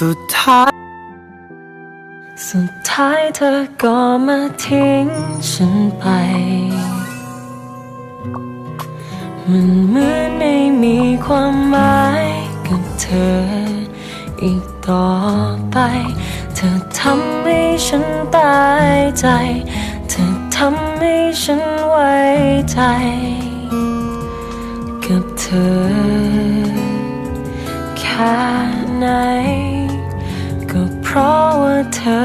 สุดท้าย สุดท้ายเธอก็มาทิ้งฉันไป มันเหมือนไม่มีความหมายกับเธอ อีกต่อไป เธอทำให้ฉันตายใจ เธอทำให้ฉันไว้ใจ กับเธอ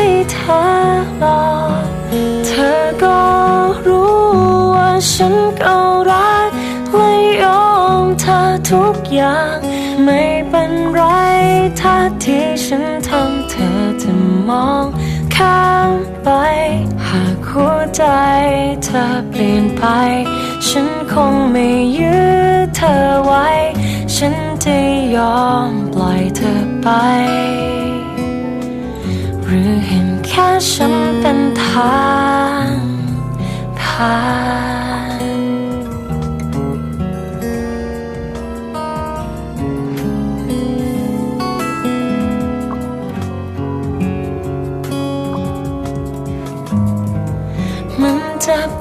้ ฉันก็รักและยอมเธอทุกอย่าง ไม่เป็นไรถ้าที่ฉันทำเธอจะมองข้ามไป หากหัวใจเธอเปลี่ยนไป ฉันคงไม่ยื้อเธอไว้ ฉันจะยอมปล่อยเธอไป หรือเห็นแค่ฉันเป็นทางผ่านมัน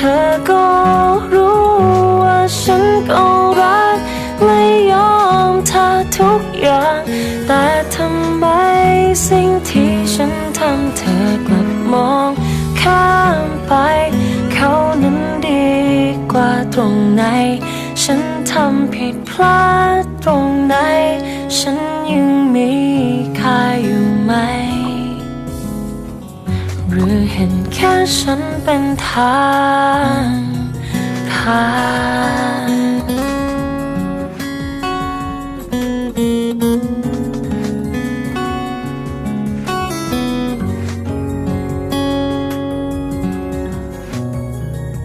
ธอก็รู้ว่าฉันก็รักและยอมเธอทุกอย่าง แต่ทำไมสิ่งที่ฉันทำเธอกลับมองข้ามไป เขานั้นดีกว่าตรงไหน ฉันทำผิดพลาดตรงไหน ฉันยังมีค่าอยู่ เห็นแค่ฉันเป็นทางผ่าน